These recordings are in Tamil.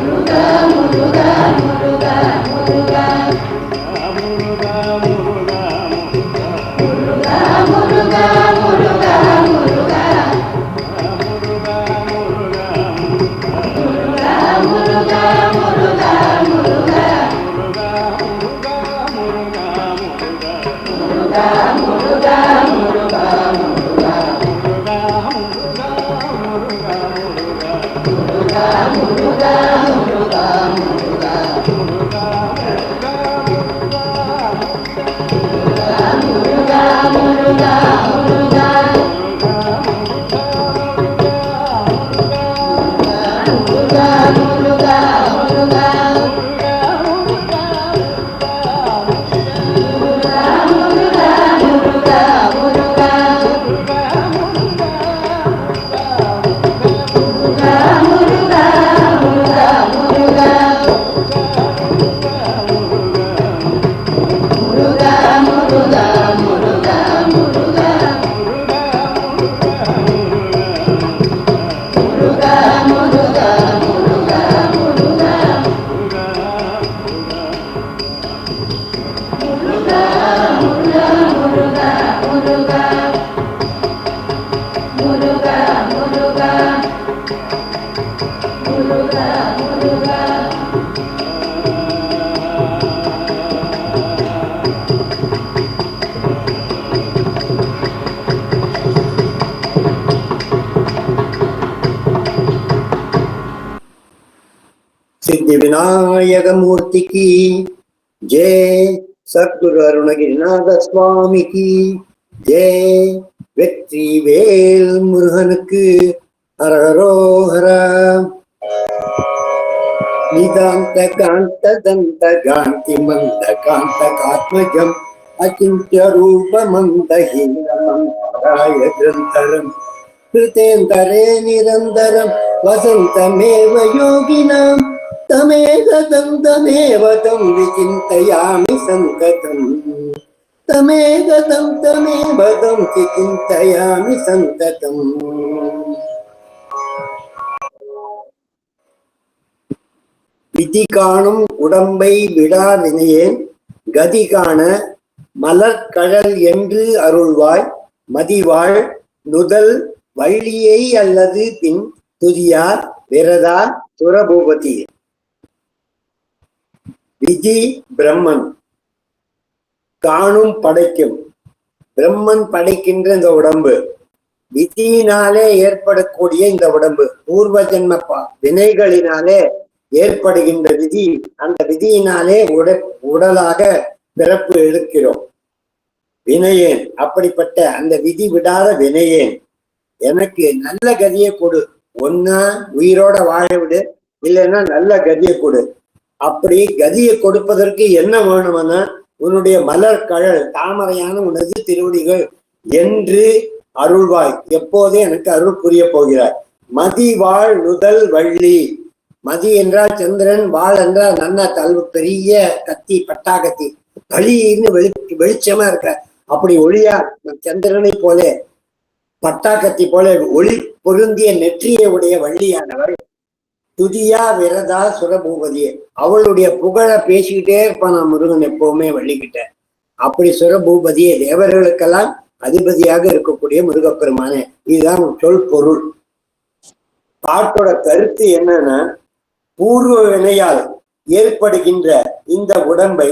சித்தி விநாயகமூர்த்திக்கு ஜெய் சத்குரு அருணகிரிநாத சுவாமிக்கு ஜெய் வெற்றி வேல் முருகனுக்கு ஹரஹரோஹரா நிதாந்த காந்த தந்த காந்தி மந்த காந்த காத்மஜம் அச்சிந்திய ரூப மந்த ஹீனமந்தராய கிரந்தரம் कृतेन्दरे निरन्तरं वसन्तमेव योगिनां तमेकदं तमेव तं विचिन्तयामि सन्ततम् तमेकदं तमेव तं विचिन्तयामि सन्ततम् விதி காணும் உடம்பை விடாவினையேன் கதி காண மலர்கழல் என்று அருள்வாய் மதிவாள் நுதல் வள்ளியை அல்லது பின் துதியார் விரதா சுரபூபதி விதி பிரம்மன். காணும் படைக்கும். பிரம்மன் படைக்கின்ற இந்த உடம்பு. விதியினாலே ஏற்படக்கூடிய இந்த உடம்பு. பூர்வ ஜென்ம வினைகளினாலே ஏற்படுகின்ற விதி. அந்த விதியினாலே உட உடலாக பிறப்பு எடுக்கிறோம். வினையேன் அப்படிப்பட்ட அந்த விதி விடாத வினையேன். எனக்கு நல்ல கதியை கொடு. ஒன்னா உயிரோட வாழ விடு. இல்லைன்னா நல்ல கதியை கொடு. அப்படி கதியை கொடுப்பதற்கு என்ன வேணுமென உன்னுடைய மலர் கழல் தாமரையான உனது திருவடிகள் என்று அருள்வாய். எப்போதே எனக்கு அருள் புரிய போகிறாய். மதி வாழ் நுதல் வள்ளி. மதி என்றால் சந்திரன் வாழ் என்றால் நன்ன தல்வு பெரிய கத்தி பட்டா கத்தி வழின்னு வெளி வெளிச்சமா இருக்க அப்படி ஒளியா சந்திரனை போலே பட்டா கத்தி போல ஒளி பொருந்திய நெற்றியை உடைய வள்ளியானவர். துதியா விரதா சுரபூபதி. அவளுடைய புகழை பேசிக்கிட்டே இருப்பான் நான் முருகன் எப்பவுமே வள்ளிக்கிட்ட. அப்படி சுரபூபதியே தேவர்களுக்கெல்லாம் அதிபதியாக இருக்கக்கூடிய முருகப்பெருமானே இதுதான் சொல் பொருள். பாட்டோட கருத்து என்னன்னா பூர்வ வினையால் ஏற்படுகின்ற இந்த உடம்பை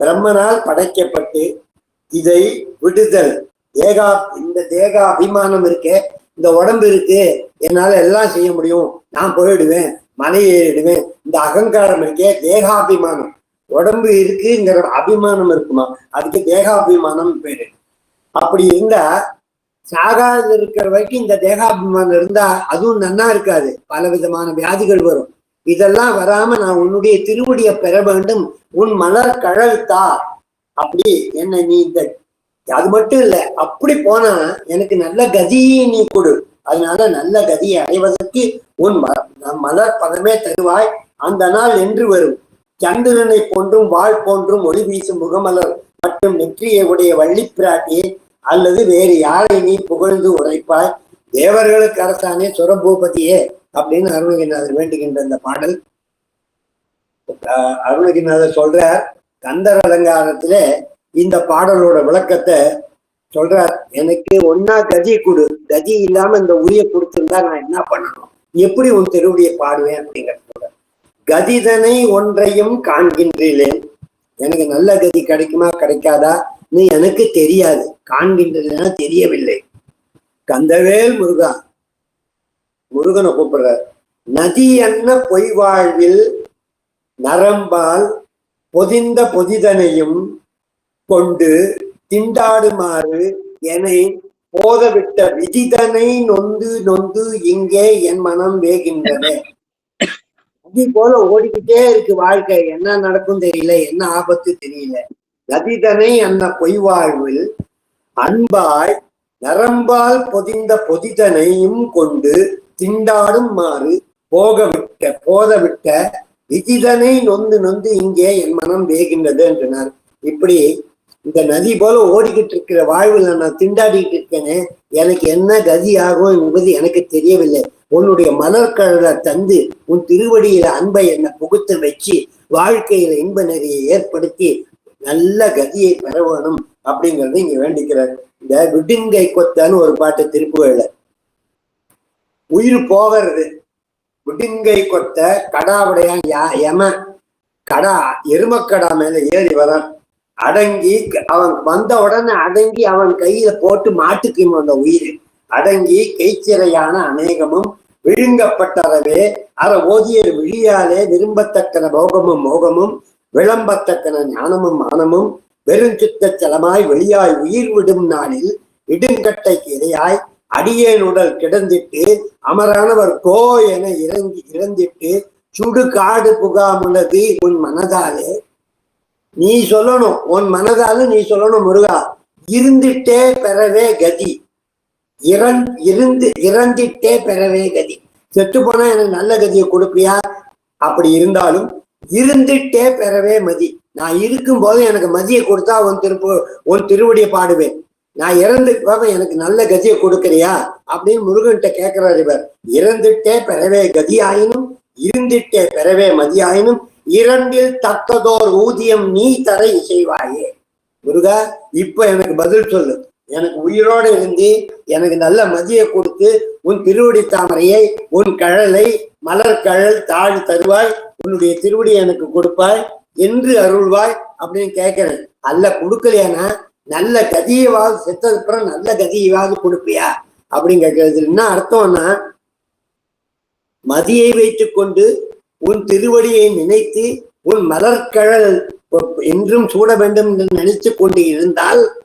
பிரம்மனால் படைக்கப்பட்டு இதை விடுதல். தேகா இந்த தேக அபிமானம் இருக்கே இந்த உடம்பு இருக்கு என்னால எல்லாம் செய்ய முடியும். நான் போயிடுவேன். மலை ஏறிடுவேன் இந்த அகங்காரம் இருக்கே தேகாபிமானம். உடம்பு இருக்குங்கிற அபிமானம் இருக்குமா? அதுக்கு தேகாபிமானம் பேரு. அப்படி இருந்தா சாகாது இருக்கிற வரைக்கும் இந்த தேகாபிமானம் இருந்தா அதுவும் நன்னா இருக்காது. பல விதமான வியாதிகள் வரும். இதெல்லாம் வராம நான் உன்னுடைய திருவடியை பெற வேண்டும். உன் மலர் கழல் தா அப்படி என்ன நீ இந்த அது மட்டும் இல்லை அப்படி போனா எனக்கு நல்ல கதியை நீ கொடு. அதனால நல்ல கதியை அடைவதற்கு உன் மலர் பதமே தருவாய். அந்த நாள் என்று வரும். சந்திரனை போன்றும் வாழ் போன்றும் ஒளி வீசும் முகமலர். மற்றும் நெற்றியை உடைய வள்ளி பிராட்டியை அல்லது வேறு யாரை நீ புகழ்ந்து உரைப்பாய்? தேவர்களுக்கு அரசானே சுரபூபதியே அப்படின்னு அருணகிரிநாதர் வேண்டுகின்ற இந்த பாடல். அஹ், அருணகிரிநாதர் சொல்றார் கந்தர் அலங்காரத்திலே இந்த பாடலோட விளக்கத்தை சொல்றார் எனக்கு ஒன்னா கதி கொடு. கதி இல்லாம இந்த உரிய கொடுத்திருந்தா நான் என்ன பண்ணணும்? எப்படி உன் திருவடியை பாடுவேன்? அப்படிங்கிறது கதிதனை ஒன்றையும் காண்கின்றேன் எனக்கு நல்ல கதி கிடைக்குமா கிடைக்காதா? நீ எனக்கு தெரியாது. காண்கின்றதுன்னா தெரியவில்லை. கந்தவேல் முருகா. முருகனை கூப்பிடுறார். நதி என்ன பொய் வாழ்வில் நரம்பால் பொதிந்த பொதிதனையும் கொண்டு திண்டாடுமாறு என்னை போதவிட்ட விதிதனை நொந்து நொந்து இங்கே என் மனம் வேகின்றது. நதி போல ஓடிக்கிட்டே இருக்கு வாழ்க்கை. என்ன நடக்கும் தெரியல என்ன ஆபத்து தெரியல. நதிதனை அன்ன பொய் வாழ்வில் அன்பாய் நரம்பால் பொதிந்த பொதிதனையும் கொண்டு திண்டாடும் மாறு போக விட்ட போத விட்ட விதிதனை நொந்து நொந்து இங்கே என் மனம் வேகின்றது என்றனர் இப்படி இந்த நதி போல ஓடிக்கிட்டு இருக்கிற வாழ்வில் நான் திண்டாடிக்கிட்டு இருக்கேனே எனக்கு என்ன கதி ஆகும் என்பது எனக்கு தெரியவில்லை. உன்னுடைய மலர்கடலை தந்து உன் திருவடியில அன்பை என்னை புகுத்த வச்சு வாழ்க்கையில இன்ப நெறியை ஏற்படுத்தி நல்ல கதியை பெற வேணும் அப்படிங்கறது இங்க வேண்டிக்கிறார். இந்த விடுங்கை கொத்தான்னு ஒரு பாட்டு திருப்புகழ்ல உயிர் போகிறது. விடுங்கை கொத்த கடாவுடையான் யா யம. கடா எருமக்கடா மேல ஏறி வரான். அடங்கி அவன் வந்த உடனே அடங்கி அவன் கையில போட்டு மாட்டுக்கும் அந்த உயிர். அடங்கி கைச்சிறையான அநேகமும் விழுங்கப்பட்டறவே அற ஓதிய விழியாலே விரும்பத்தக்கன போகமும் மோகமும் விளம்பத்தக்கன ஞானமும் மானமும் வெறுஞ்சுத்த செலமாய் வெளியாய் உயிர் விடும் நாளில் இடுங்கட்டைக்கு இரையாய் அடியேன் உடல் கிடந்திட்டு அமரானவர் கோ என இறங்கி இறந்திட்டு சுடு காடு புகாமுள்ளது உன் மனதாலே. நீ சொல்லணும் உன் மனதால நீ சொல்லணும் முருகா. இருந்துட்டே பெறவே கதி. இறந் இருந்து இறந்திட்டே பெறவே கதி. செத்து போனா எனக்கு நல்ல கதியை கொடுப்பியா? அப்படி இருந்தாலும் இருந்துட்டே பெறவே மதி. நான் இருக்கும் போது எனக்கு மதியை கொடுத்தா உன் திருப்பு உன் திருவடியை பாடுவேன். நான் இறந்து போக எனக்கு நல்ல கதியை கொடுக்கறியா? அப்படின்னு முருகன்கிட்ட கேட்கிறார் இவர். இறந்துட்டே பெறவே கதி ஆயினும் இருந்துட்டே பெறவே மதியாயினும் இரண்டில் தக்கதோர் ஊதியம் நீ தர இசைவாயே. முருகா இப்ப எனக்கு பதில் சொல்லு. எனக்கு உயிரோடு இருந்து எனக்கு நல்ல மதியை கொடுத்து உன் திருவடி தாமரையை உன் கழலை மலர் கழல் தாழ் தருவாய் உன்னுடைய திருவடி எனக்கு கொடுப்பாய் என்று அருள்வாய் அப்படின்னு கேட்கிறேன். அல்ல கொடுக்கலையானா? நல்ல கதியவாது செத்ததுக்கு அப்புறம் நல்ல கதியவாது கொடுப்பியா? அப்படின்னு கேட்கறது என்ன அர்த்தம்னா மதியை வைத்துக்கொண்டு உன் திருவடியை நினைத்து உன் மலர்கழல் என்றும் சூட வேண்டும் என்று நினைத்து கொண்டு இருந்தால்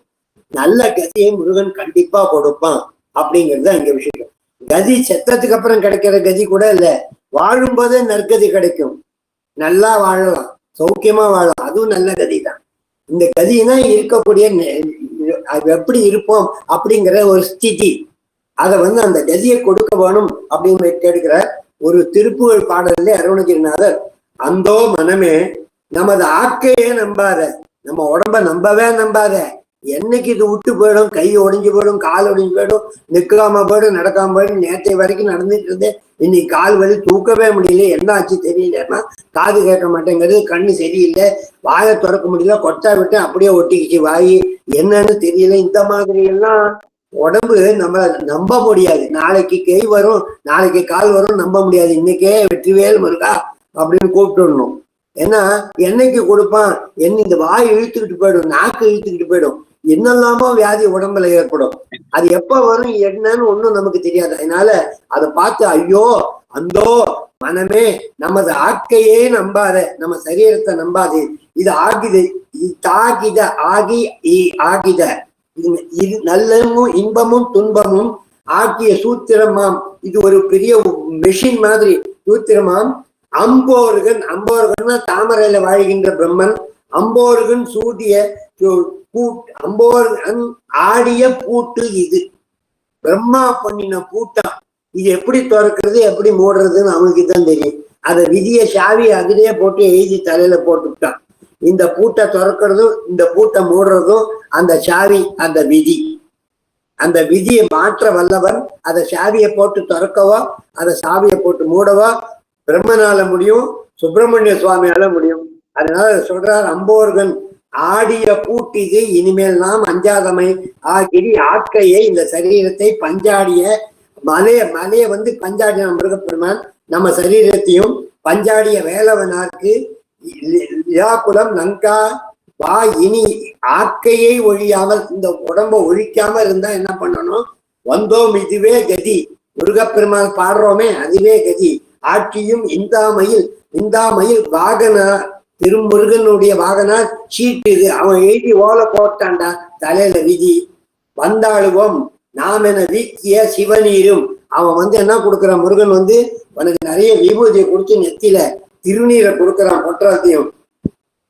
நல்ல கதியை முருகன் கண்டிப்பா கொடுப்பான். அப்படிங்கிறது அங்க விஷயம். கதி செத்ததுக்கு அப்புறம் கிடைக்கிற கதி கூட இல்ல. வாழும்போதே நற்கதி கிடைக்கும். நல்லா வாழலாம். சௌக்கியமா வாழலாம். அதுவும் நல்ல கதி தான் இந்த கதினா இருக்கக்கூடிய நெ- அது எப்படி இருப்போம் அப்படிங்கிற ஒரு ஸ்திதி. அதை வந்து அந்த கதியை கொடுக்க வேணும் அப்படின்னு கேட்கிறார் ஒரு திருப்புகழ் பாடல்ல அருணகிரிநாதர் அந்தோ மனமே நமது ஆக்கையே நம்பாத நம்ம உடம்ப நம்பவே நம்பாத என்னைக்கு இது விட்டு போயிடும் கை ஒடிஞ்சு போயிடும் கால் ஒடிஞ்சு போயிடும் நிற்காம போயிடும் நடக்காம போயிடும் நேற்றை வரைக்கும் நடந்துட்டு இருந்தேன் இன்னைக்கு கால் வலி தூக்கவே முடியல என்ன ஆச்சு தெரியலன்னா காது கேட்க மாட்டேங்கிறது கண்ணு சரியில்லை வாயை திறக்க முடியல கொட்டா விட்டு அப்படியே ஒட்டிக்கிச்சு வாய் என்னன்னு தெரியல இந்த மாதிரி எல்லாம் உடம்பு நம்ம நம்ப முடியாது. நாளைக்கு கை வரும் நாளைக்கு கால் வரும் நம்ப முடியாது. இன்னைக்கே வெற்றிவேல் முருகா அப்படின்னு கூப்பிட்டுடணும். ஏன்னா என்னைக்கு கொடுப்பான்? என்ன இந்த வாய் இழுத்துக்கிட்டு போயிடும் நாக்கு இழுத்துக்கிட்டு போயிடும். என்னெல்லாமோ வியாதி உடம்புல ஏற்படும். அது எப்ப வரும் என்னன்னு ஒன்றும் நமக்கு தெரியாது. அதனால அதை பார்த்து ஐயோ அந்தோ மனமே நமது ஆக்கையே நம்பாத நம்ம சரீரத்தை நம்பாது. இது ஆகிது தாகித ஆகி இ- ஆகித. இது இது நல்லமும் இன்பமும் துன்பமும் ஆக்கிய சூத்திரமாம் இது ஒரு பெரிய மெஷின் மாதிரி சூத்திரமாம் அம்போர்கன் அம்போர்கன்னா தாமரையில வாழ்கின்ற பிரம்மன். அம்போர்கன் சூடிய அம்போர்கன் ஆடிய பூட்டு இது. பிரம்மா பண்ணின பூட்டம் இது எப்படி திறக்கிறது எப்படி மூடுறதுன்னு அவனுக்கு தான் தெரியும். அதை விதிய சாவி அதிலேயே போட்டு எழுதி தலையில போட்டுவிட்டான் இந்த பூட்டை திறக்கிறதும் இந்த பூட்டை மூடுறதும் அந்த சாவி அந்த விதி. அந்த விதியை மாற்ற வல்லவன் அதை சாவியை போட்டு திறக்கவோ அதை சாவியை போட்டு மூடவோ பிரம்மனால முடியும் சுப்பிரமணிய சுவாமியால முடியும். அதனால சொல்றார் அம்போர்கள் ஆடிய பூட்டிது இனிமேல் நாம் அஞ்சாதமை. ஆகிரி ஆக்கையை இந்த சரீரத்தை பஞ்சாடிய மலைய மலைய வந்து பஞ்சாடின மிருகப்பெருமான் நம்ம சரீரத்தையும் பஞ்சாடிய வேலவனாக்கு குலம் லங்கா வா இனி. ஆக்கையை ஒழியாமல் இந்த உடம்ப ஒழிக்காம இருந்தா என்ன பண்ணணும்? வந்தோம் இதுவே கதி. முருகப்பெருமான் பாடுறோமே அதுவே கதி. ஆட்சியும் இந்தாமையில் இந்தாமையில் வாகன திருமுருகனுடைய வாகனா சீட்டு இது அவன் எழுதி ஓலை போட்டான்டா தலையில விதி. வந்தாளுவோம் நாம் என வீக்கிய சிவநீரும். அவன் வந்து என்ன கொடுக்குறான்? முருகன் வந்து உனக்கு நிறைய விபூதியை கொடுத்து நெத்தியில திருநீரை கொடுக்குறான் பொற்றாத்தையும்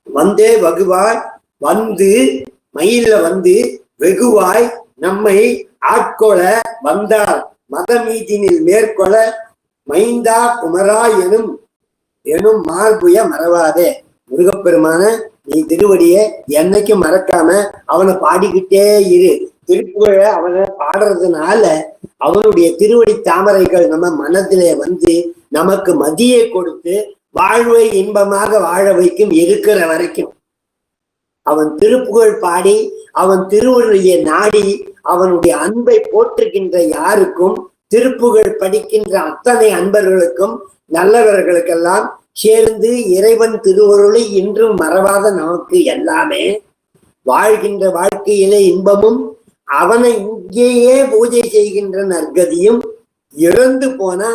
வந்தே வகுவாய் வந்து மயில வந்து வெகுவாய் நம்மை ஆட்கொள வந்தார். மதமீதினில் மேற்கொள மைந்தா குமரா எனும் எனும் மார்புய மறவாதே. முருகப்பெருமான நீ திருவடிய என்னைக்கும் மறக்காம அவனை பாடிக்கிட்டே இரு. திருப்புகழ அவனை பாடுறதுனால அவனுடைய திருவடி தாமரைகள் நம்ம மனதிலே வந்து நமக்கு மதியை கொடுத்து வாழ்வை இன்பமாக வாழ வைக்கும் இருக்கிற வரைக்கும். அவன் திருப்புகழ் பாடி அவன் திருவருளிய நாடி அவனுடைய அன்பை போற்றுகின்ற யாருக்கும் திருப்புகழ் படிக்கின்ற அத்தனை அன்பர்களுக்கும் நல்லவர்களுக்கெல்லாம் சேர்ந்து இறைவன் திருவருளை இன்றும் மறவாத நமக்கு எல்லாமே. வாழ்கின்ற வாழ்க்கையிலே இன்பமும் அவனை இங்கேயே பூஜை செய்கின்ற நற்கதியும் இறந்து போனா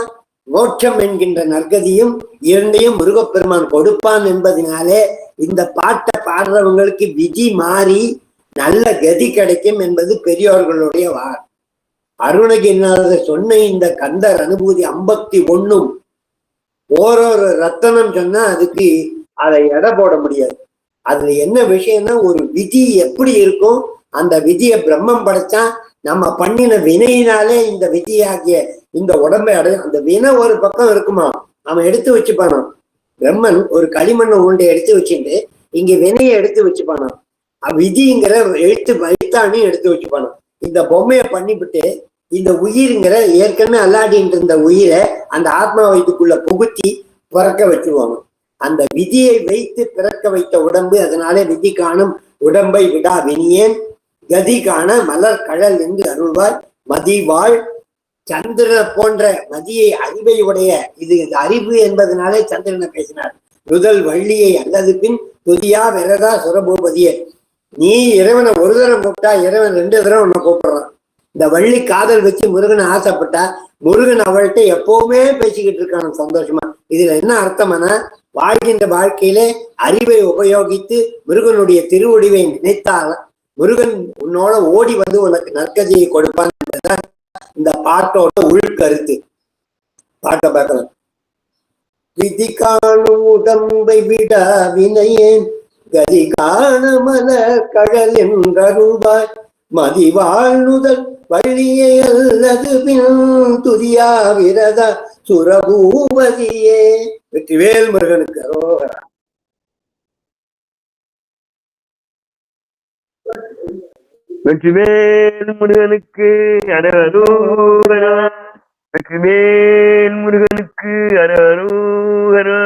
மோட்சம் என்கின்ற நற்கதியும் இரண்டையும் முருகப்பெருமான் கொடுப்பான் என்பதனாலே இந்த பாட்டை பாடுறவங்களுக்கு விதி மாறி நல்ல கதி கிடைக்கும் என்பது பெரியோர்களுடைய வார் அருணகிரிநாதர் சொன்ன இந்த கந்தர் அனுபூதி ஐம்பத்தி ஒண்ணும் ஓரொரு ரத்தனம் சொன்னா அதுக்கு அதை எடை போட முடியாது. அதுல என்ன விஷயம்னா ஒரு விதி எப்படி இருக்கும்? அந்த விதியை பிரம்மம் படைச்சா நம்ம பண்ணின வினையினாலே இந்த விதியாகிய இந்த உடம்பை அடைய அந்த வினை ஒரு பக்கம் இருக்குமா? அவன் எடுத்து வச்சுப்பானான் பிரம்மன் ஒரு களிமண்ணை உருண்டை எடுத்து வச்சுட்டு இங்க வினையை எடுத்து வச்சுப்பானான் விதிங்கிற எழுத்து வைத்தானையும் எடுத்து வச்சுப்பானான் இந்த பொம்மையை பண்ணிவிட்டு இந்த உயிருங்கிற ஏற்கனவே அல்லாடின்ட்டு இருந்த உயிரை அந்த ஆத்மா வயிற்றுக்குள்ள புகுத்தி பிறக்க வச்சுருவாங்க. அந்த விதியை வைத்து பிறக்க வைத்த உடம்பு அதனாலே விதி காணும் உடம்பை விடா வினியேன். கதி காண மலர் கழல் என்று அருள்வார். மதிவாள் சந்திரனை போன்ற மதியை அறிவை உடைய இது அறிவு என்பதனாலே சந்திரனை பேசினார். முதல் வள்ளியை அல்லது பின் துதியா விரதா சுரபூபதியே. நீ இறைவனை ஒரு தரம் கூப்பிட்டா இறைவன் ரெண்டு தரம் உன்னை கூப்பிடுறான். இந்த வள்ளி காதல் வச்சு முருகனை ஆசைப்பட்டா முருகன் அவள்கிட்ட எப்பவுமே பேசிக்கிட்டு இருக்கான சந்தோஷமா. இதுல என்ன அர்த்தம்னா வாழ்கின்ற வாழ்க்கையிலே அறிவை உபயோகித்து முருகனுடைய திருவடிவை நினைத்தால் முருகன் உன்னோட ஓடி வந்து உனக்கு நற்கதியை கொடுப்பான் இந்த பாட்டோட உள்கருத்து. பாட்டை பார்க்கலாம். விதி காணும் உடம்பை விட வினையேன். கதி காண மன கழல் என்றருவாய் மதி வாழ்நுதல் வழியே அல்லது பின் துதியா விரத சுரபூபதியே. வெற்றிவேல் முருகனுக்கு அரோகரா. வெற்றிவேல் முருகனுக்கு அரூகரா வெற்றிவேல் முருகனுக்கு அரூகரா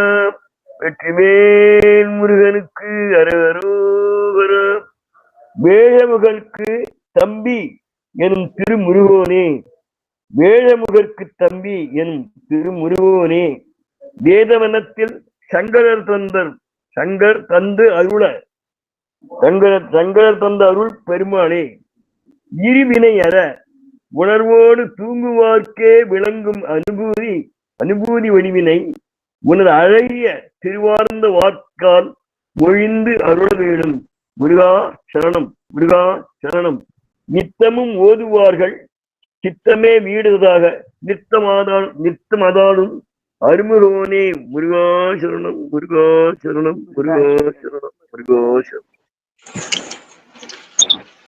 வெற்றிவேல் முருகனுக்கு அரூகரா வேழமுகனுக்கு தம்பி எனும் திருமுருகோனே. வேழமுகற்கு தம்பி எனும் திருமுருகோனே. வேதவனத்தில் சங்கரர் தந்தர் சங்கர் தந்து அருள. தங்கள் தங்கள் தந்த அருள் பெருமானே இருவினை அற உணர்வோடு தூங்குவார்க்கே விளங்கும் அனுபூதி அனுபூதி வடிவினை உனது அழகிய திருவார்ந்த வாக்கால் ஒழிந்து அருள வேண்டும். முருகா சரணம் முருகா சரணம். நித்தமும் ஓதுவார்கள் சித்தமே வீடுவதாக நித்தமாதால் நித்தமதாலும் அருமுகோனே முருகா சரணம் முருகா சரணம் முருகா சரணம் முருகா சரணம். あっ!